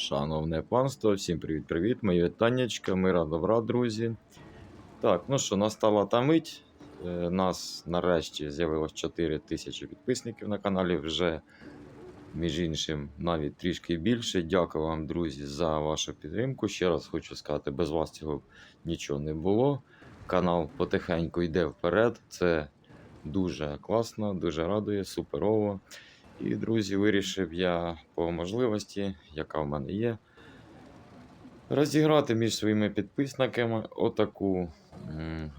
Шановне панство, всім привіт-привіт, мої вітаннячка, мира добра, друзі. Так, ну що, настала та мить. Е, Нас нарешті з'явилось 4 тисячі підписників на каналі. Вже, між іншим, навіть трішки більше. Дякую вам, друзі, за вашу підтримку. Ще раз хочу сказати, без вас цього б нічого не було. Канал потихеньку йде вперед. Це дуже класно, дуже радує, суперово. І, друзі, вирішив я по можливості, яка в мене є, розіграти між своїми підписниками отаку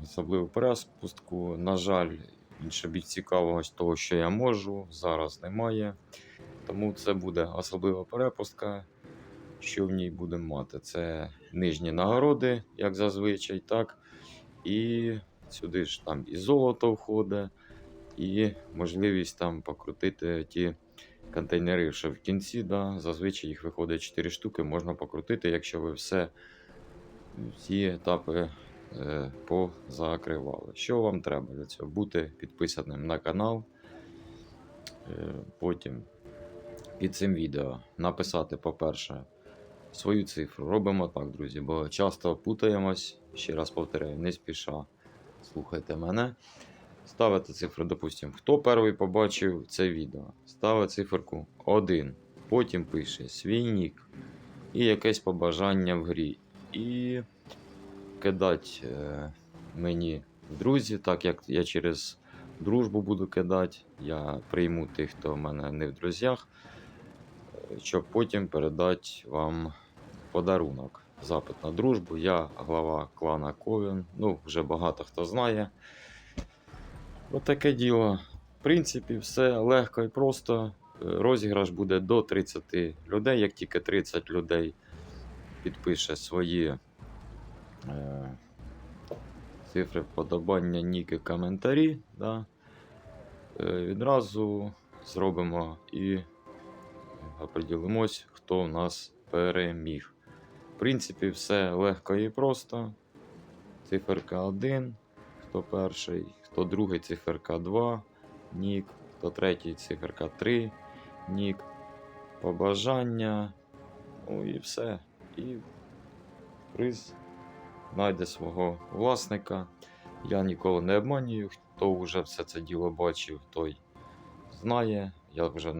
особливу перепустку. На жаль, більш цікавого з того, що я можу, зараз немає. Тому це буде особлива перепустка. Що в ній будемо мати? Це нижні нагороди, як зазвичай, так. І сюди ж там і золото входить і можливість там покрутити ті контейнери, що в кінці, да, зазвичай їх виходить 4 штуки, можна покрутити, якщо ви все, всі етапи е, позакривали. Що вам треба для цього? Бути підписаним на канал. Е, потім під цим відео написати, по-перше, свою цифру. Робимо так, друзі, бо часто путаємось. Ще раз повторяю, не спіша. Слухайте мене. Ставите цифру, допустимо, хто перший побачив це відео. Ставить циферку 1. Потім пише свій нік і якесь побажання в грі. І кидать е, мені друзі, так як я через дружбу буду кидати. Я прийму тих, хто в мене не в друзях, щоб потім передати вам подарунок. Запит на дружбу. Я глава клана Ковен. Ну, вже багато хто знає. Отаке діло. В принципі, все легко і просто. Е, Розіграш буде до 30 людей. Як тільки 30 людей підпише свої е, цифри вподобання, ніки, коментарі, да, е, відразу зробимо і оприділимось, хто в нас переміг. В принципі, все легко і просто. Циферка 1, хто перший, хто другий циферка 2, нік, хто третій циферка 3, нік, побажання. Ну і все. І приз знайде свого власника. Я ніколи не обманюю. Хто вже все це діло бачив, той знає. Я вже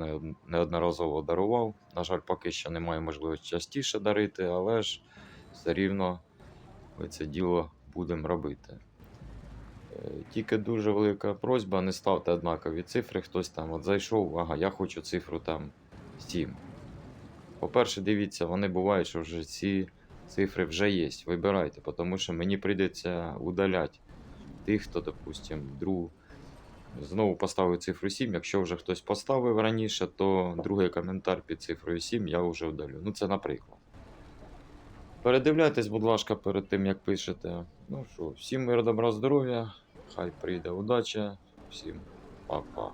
неодноразово дарував. На жаль, поки що немає можливості частіше дарити, але ж все рівно ми це діло будемо робити. Тільки дуже велика просьба, не ставте однакові цифри. Хтось там от зайшов, ага, я хочу цифру там 7. По-перше, дивіться, вони бувають, що вже ці цифри вже є. Вибирайте, тому що мені прийдеться удаляти тих, хто, допустим, друг знову поставив цифру 7. Якщо вже хтось поставив раніше, то другий коментар під цифрою 7 я вже удалю. Ну, це наприклад. Передивляйтесь, будь ласка, перед тим, як пишете. Ну що, всім мир, добра, здоров'я. Хай прийде удача. Всім па-па.